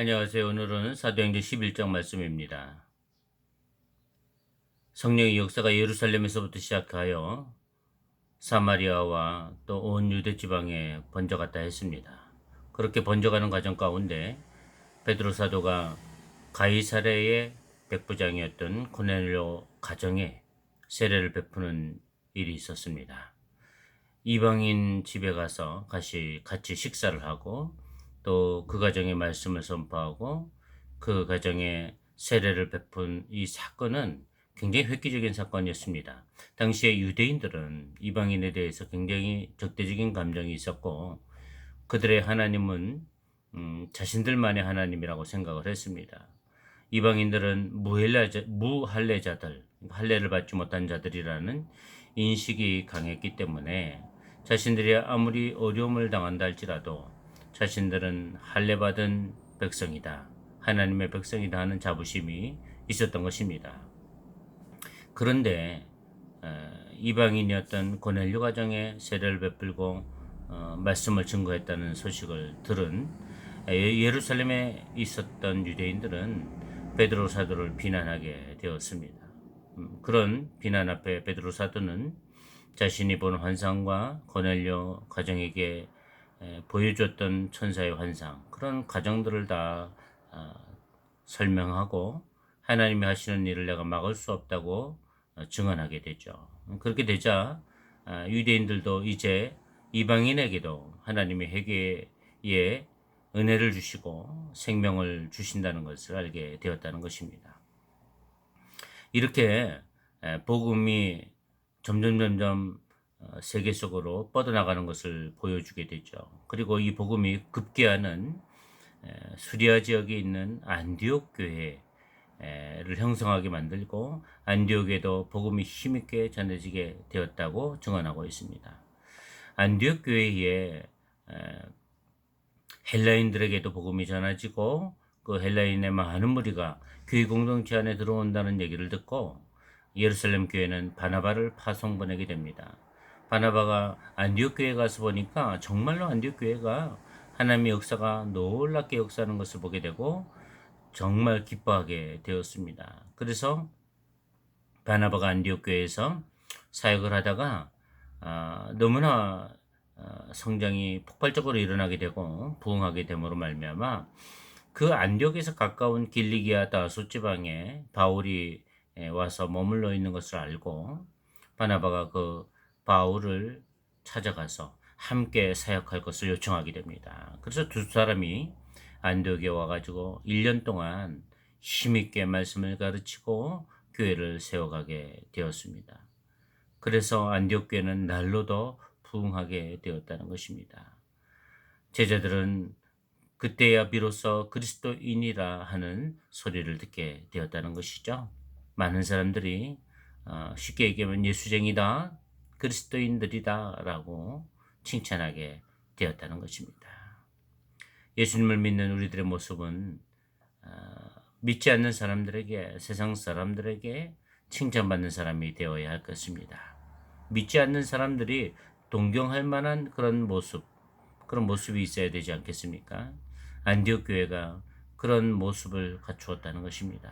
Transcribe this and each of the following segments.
안녕하세요. 오늘은 사도행전 11장 말씀입니다. 성령의 역사가 예루살렘에서부터 시작하여 사마리아와 또 온 유대 지방에 번져갔다 했습니다. 그렇게 번져가는 과정 가운데 베드로 사도가 가이사레의 백부장이었던 고넬료 가정에 세례를 베푸는 일이 있었습니다. 이방인 집에 가서 같이 같이 식사를 하고 또 그 가정의 말씀을 선포하고 그 가정에 세례를 베푼 이 사건은 굉장히 획기적인 사건이었습니다. 당시에 유대인들은 이방인에 대해서 굉장히 적대적인 감정이 있었고 그들의 하나님은 음, 자신들만의 하나님이라고 생각을 했습니다. 이방인들은 무할레자, 무할레자들, 할례를 받지 못한 자들이라는 인식이 강했기 때문에 자신들이 아무리 어려움을 당한다 할지라도 자신들은 할례 받은 백성이다. 하나님의 백성이다 하는 자부심이 있었던 것입니다. 그런데 어, 이방인이었던 고넬료 가정에 세례를 베풀고 어, 말씀을 증거했다는 소식을 들은 예루살렘에 있었던 유대인들은 베드로 사도를 비난하게 되었습니다. 음, 그런 비난 앞에 베드로 사도는 자신이 본 환상과 고넬료 가정에게 보여줬던 천사의 환상 그런 가정들을 다 어, 설명하고 하나님이 하시는 일을 내가 막을 수 없다고 어, 증언하게 되죠. 그렇게 되자 아, 유대인들도 이제 이방인에게도 하나님의 회개에 은혜를 주시고 생명을 주신다는 것을 알게 되었다는 것입니다. 이렇게 복음이 점점 점점 어, 세계 속으로 뻗어나가는 것을 보여주게 되죠. 그리고 이 복음이 급기야는 수리아 지역에 있는 안디옥 교회를 형성하게 만들고 안디옥에도 복음이 힘있게 전해지게 되었다고 증언하고 있습니다. 안디옥 교회에 헬라인들에게도 복음이 전해지고 그 헬라인의 많은 무리가 교회 공동체 안에 들어온다는 얘기를 듣고 예루살렘 교회는 바나바를 파송 보내게 됩니다. 바나바가 안디옥 교회 가서 보니까 정말로 안디옥 교회가 하나님의 역사가 놀랍게 역사하는 것을 보게 되고 정말 기뻐하게 되었습니다. 그래서 바나바가 안디옥 교회에서 사역을 하다가 아, 너무나 아, 성장이 폭발적으로 일어나게 되고 부흥하게 됨으로 말미암아 그 안디옥에서 가까운 길리기아 다소 지방에 바울이 와서 머물러 있는 것을 알고 바나바가 그 바울을 찾아가서 함께 사역할 것을 요청하게 됩니다. 그래서 두 사람이 안디옥에 와가지고 1년 동안 힘있게 말씀을 가르치고 교회를 세워가게 되었습니다. 그래서 안디옥 교회는 날로도 부흥하게 되었다는 것입니다. 제자들은 그때야 비로소 그리스도인이라 하는 소리를 듣게 되었다는 것이죠. 많은 사람들이 어, 쉽게 얘기하면 예수쟁이다, 그리스도인들이다라고 칭찬하게 되었다는 것입니다. 예수님을 믿는 우리들의 모습은 어, 믿지 않는 사람들에게 세상 사람들에게 칭찬받는 사람이 되어야 할 것입니다. 믿지 않는 사람들이 동경할 만한 그런 모습, 그런 모습이 있어야 되지 않겠습니까? 안디옥 교회가 그런 모습을 갖추었다는 것입니다.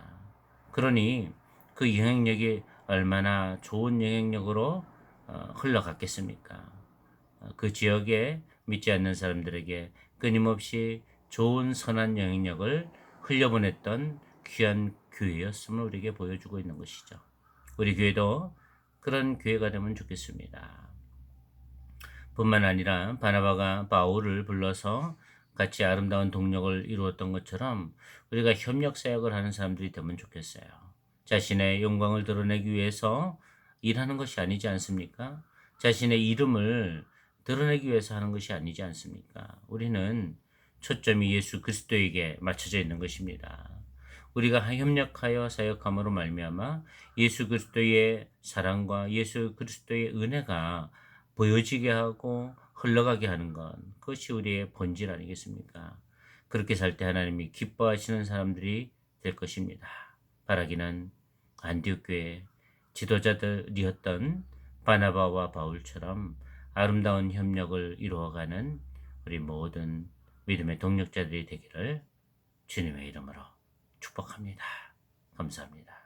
그러니 그 영향력이 얼마나 좋은 영향력으로 어, 흘러갔겠습니까? 어, 그 지역에 믿지 않는 사람들에게 끊임없이 좋은 선한 영향력을 흘려보냈던 귀한 교회였음을 우리에게 보여주고 있는 것이죠. 우리 교회도 그런 교회가 되면 좋겠습니다. 뿐만 아니라 바나바가 바울을 불러서 같이 아름다운 동력을 이루었던 것처럼 우리가 협력 사역을 하는 사람들이 되면 좋겠어요. 자신의 영광을 드러내기 위해서 일하는 것이 아니지 않습니까? 자신의 이름을 드러내기 위해서 하는 것이 아니지 않습니까? 우리는 초점이 예수 그리스도에게 맞춰져 있는 것입니다. 우리가 협력하여 사역함으로 말미암아 예수 그리스도의 사랑과 예수 그리스도의 은혜가 보여지게 하고 흘러가게 하는 것 그것이 우리의 본질 아니겠습니까? 그렇게 살 때 하나님이 기뻐하시는 사람들이 될 것입니다. 바라기는 안디옥 교회 지도자들이었던 바나바와 바울처럼 아름다운 협력을 이루어가는 우리 모든 믿음의 동력자들이 되기를 주님의 이름으로 축복합니다. 감사합니다.